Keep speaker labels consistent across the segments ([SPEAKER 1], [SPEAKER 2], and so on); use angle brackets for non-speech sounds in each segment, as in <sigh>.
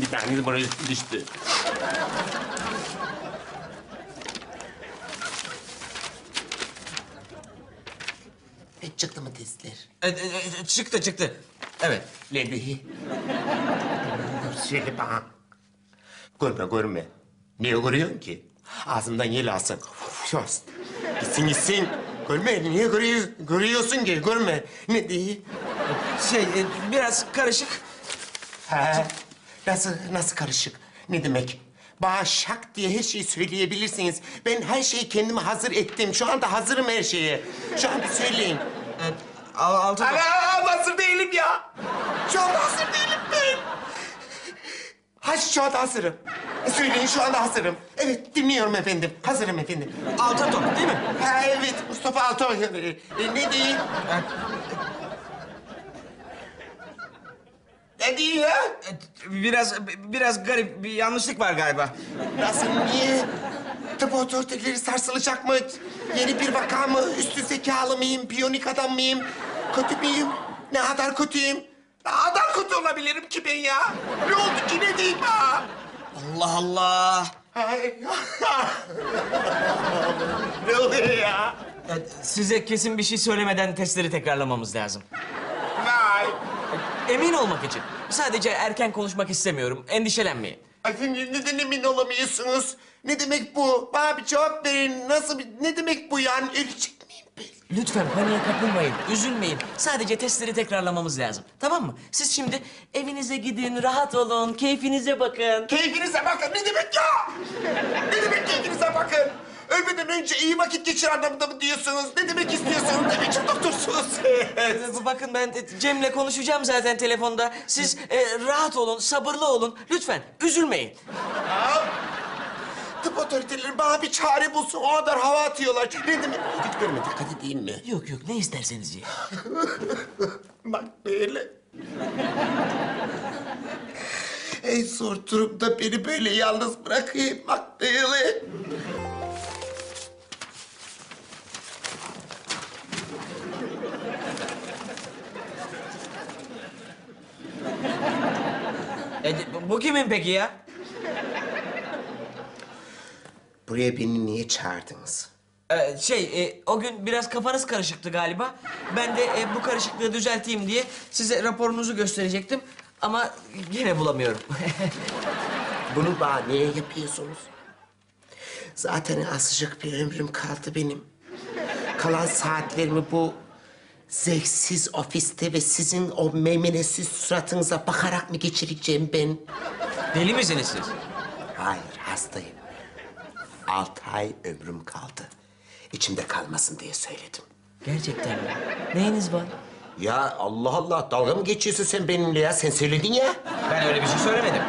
[SPEAKER 1] Bir tane buraya düştü.
[SPEAKER 2] E, çıktı mı testler?
[SPEAKER 3] E, e, e, çıktı çıktı. Evet.
[SPEAKER 1] Lebi. Söyle bana. Görme görme. Niye görüyorsun ki? Ağzımdan yel alsın. Şost. Gitsin gitsin. Görme niye görüyor, görüyorsun ki? Görme. Ne diye?
[SPEAKER 3] Şey e, biraz karışık.
[SPEAKER 1] He. Nasıl, nasıl karışık? Ne demek? Bana şak diye her şeyi söyleyebilirsiniz. Ben her şeyi kendime hazır ettim. Şu anda hazırım her şeye. Şu anda söyleyin.
[SPEAKER 3] E, al- altı.
[SPEAKER 1] Anam hazır değilim ya. Şu anda hazır değilim ben. Ha şu anda hazırım. Söyleyin şu anda hazırım. Evet dinliyorum efendim. Hazırım efendim.
[SPEAKER 3] Altın top değil mi?
[SPEAKER 1] Ha evet Mustafa Altoy. E, e, ne diyeyim?
[SPEAKER 3] E,
[SPEAKER 1] diyeyim ya?
[SPEAKER 3] biraz biraz garip bir yanlışlık var galiba.
[SPEAKER 1] Nasıl niye? Tıp otoriteleri sarsılacak mı? Yeni bir vaka mı? Üstü zekalı mıyım? Piyonik adam mıyım? Kötü müyüm? Ne kadar kötüyüm? Ne kadar kötü olabilirim ki ben ya? Ne oldu ki ne diyeyim ha?
[SPEAKER 3] Allah Allah. <laughs>
[SPEAKER 1] Ne oluyor ya?
[SPEAKER 3] Size kesin bir şey söylemeden testleri tekrarlamamız lazım.
[SPEAKER 1] Vay.
[SPEAKER 3] Emin olmak için. Sadece erken konuşmak istemiyorum. Endişelenmeyin.
[SPEAKER 1] Efendim neden emin olamıyorsunuz? Ne demek bu? Bana bir cevap verin. Nasıl bir... Ne demek bu yani? Ölecek miyim ben?
[SPEAKER 3] Lütfen paniğe kapılmayın, üzülmeyin. Sadece testleri tekrarlamamız lazım. Tamam mı? Siz şimdi evinize gidin, rahat olun, keyfinize bakın.
[SPEAKER 1] Keyfinize bakın. Ne demek ya? Ne demek keyfinize bakın? Önce iyi vakit geçir anlamında mı diyorsunuz? Ne demek istiyorsunuz? Ne biçim doktorsunuz? <laughs>
[SPEAKER 3] Bakın ben e, Cem'le konuşacağım zaten telefonda. Siz e, rahat olun, sabırlı olun. Lütfen üzülmeyin.
[SPEAKER 1] Tıp otoriteleri bana bir çare bulsun. O kadar hava atıyorlar. Ne demek? Git görme dikkat edeyim mi?
[SPEAKER 3] Yok yok ne isterseniz yiyin. <laughs>
[SPEAKER 1] Bak böyle. en zor durumda beni böyle yalnız bırakayım. Bak
[SPEAKER 3] E, bu kimin peki ya?
[SPEAKER 1] Buraya beni niye çağırdınız?
[SPEAKER 3] Ee, şey, e, o gün biraz kafanız karışıktı galiba. Ben de e, bu karışıklığı düzelteyim diye size raporunuzu gösterecektim. Ama yine bulamıyorum. <laughs>
[SPEAKER 1] Bunu bana niye yapıyorsunuz? Zaten azıcık bir ömrüm kaldı benim. Kalan saatlerimi bu zevksiz ofiste ve sizin o meymenesiz suratınıza bakarak mı geçireceğim ben?
[SPEAKER 3] Deli misiniz siz?
[SPEAKER 1] Hayır, hastayım. Altı ay ömrüm kaldı. İçimde kalmasın diye söyledim.
[SPEAKER 3] Gerçekten mi? Neyiniz var?
[SPEAKER 1] Ya Allah Allah, dalga mı geçiyorsun sen benimle ya? Sen söyledin ya.
[SPEAKER 3] Ben öyle bir şey söylemedim.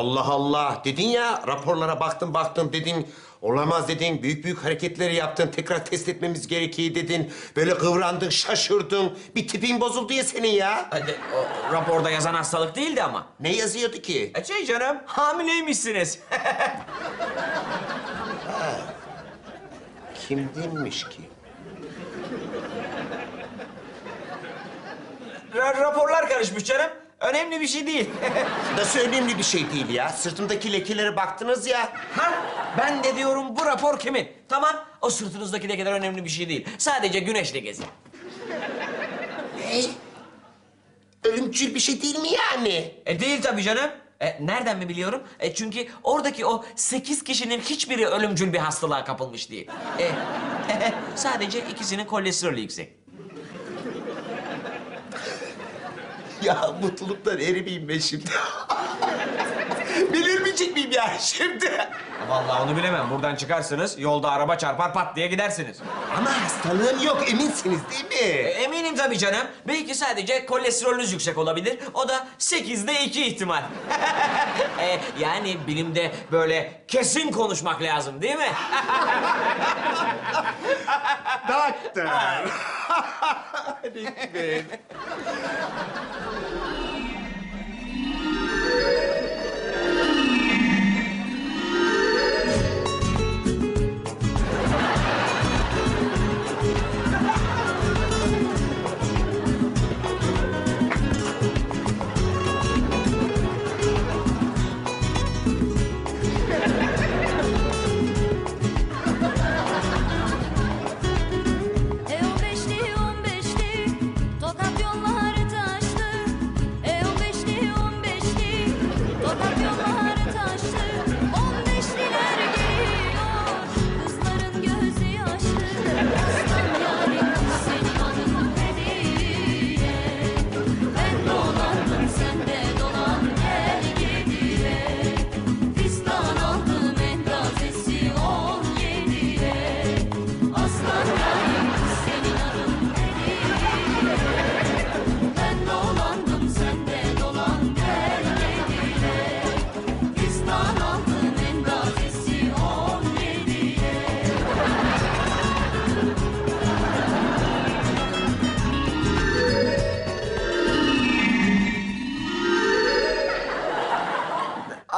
[SPEAKER 1] Allah Allah dedin ya raporlara baktın baktın dedin olamaz dedin büyük büyük hareketleri yaptın tekrar test etmemiz gerekiyor dedin böyle kıvrandın şaşırdın bir tipin bozuldu ya senin ya.
[SPEAKER 3] Hadi, o raporda yazan hastalık değildi ama.
[SPEAKER 1] Ne yazıyordu ki?
[SPEAKER 3] E şey canım, hamileymişsiniz. <laughs>
[SPEAKER 1] Kimdinmiş ki?
[SPEAKER 3] Ra- raporlar karışmış canım. Önemli bir şey değil. <laughs>
[SPEAKER 1] Nasıl önemli bir şey değil ya sırtımdaki lekelere baktınız ya.
[SPEAKER 3] ha? Ben de diyorum bu rapor kimin? Tamam, o sırtınızdaki lekeler önemli bir şey değil. Sadece güneş lekesi.
[SPEAKER 1] Ne? Ölümcül bir şey değil mi yani?
[SPEAKER 3] E değil tabii canım. E, nereden mi biliyorum? E, çünkü oradaki o sekiz kişinin hiçbiri ölümcül bir hastalığa kapılmış değil. E, <laughs> sadece ikisinin kolesterolü yüksek.
[SPEAKER 1] Ya mutluluktan erimeyeyim ben şimdi. <laughs> Bilirmeyecek miyim ya şimdi?
[SPEAKER 3] Vallahi onu bilemem. Buradan çıkarsınız, yolda araba çarpar pat diye gidersiniz.
[SPEAKER 1] Ama hastalığım yok eminsiniz değil
[SPEAKER 3] E,
[SPEAKER 1] mi?
[SPEAKER 3] eminim tabii canım. Belki sadece kolesterolünüz yüksek olabilir. O da sekizde iki ihtimal. <laughs> E, yani bilimde böyle kesin konuşmak lazım değil mi?
[SPEAKER 1] Doktor. <laughs> Lütfen.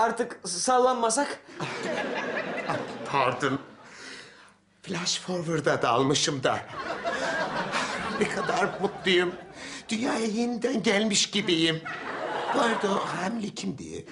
[SPEAKER 3] Artık sallanmasak?
[SPEAKER 1] Pardon. Flash forward'a dalmışım da. Ne kadar mutluyum. Dünyaya yeniden gelmiş gibiyim. O hamile kimdi?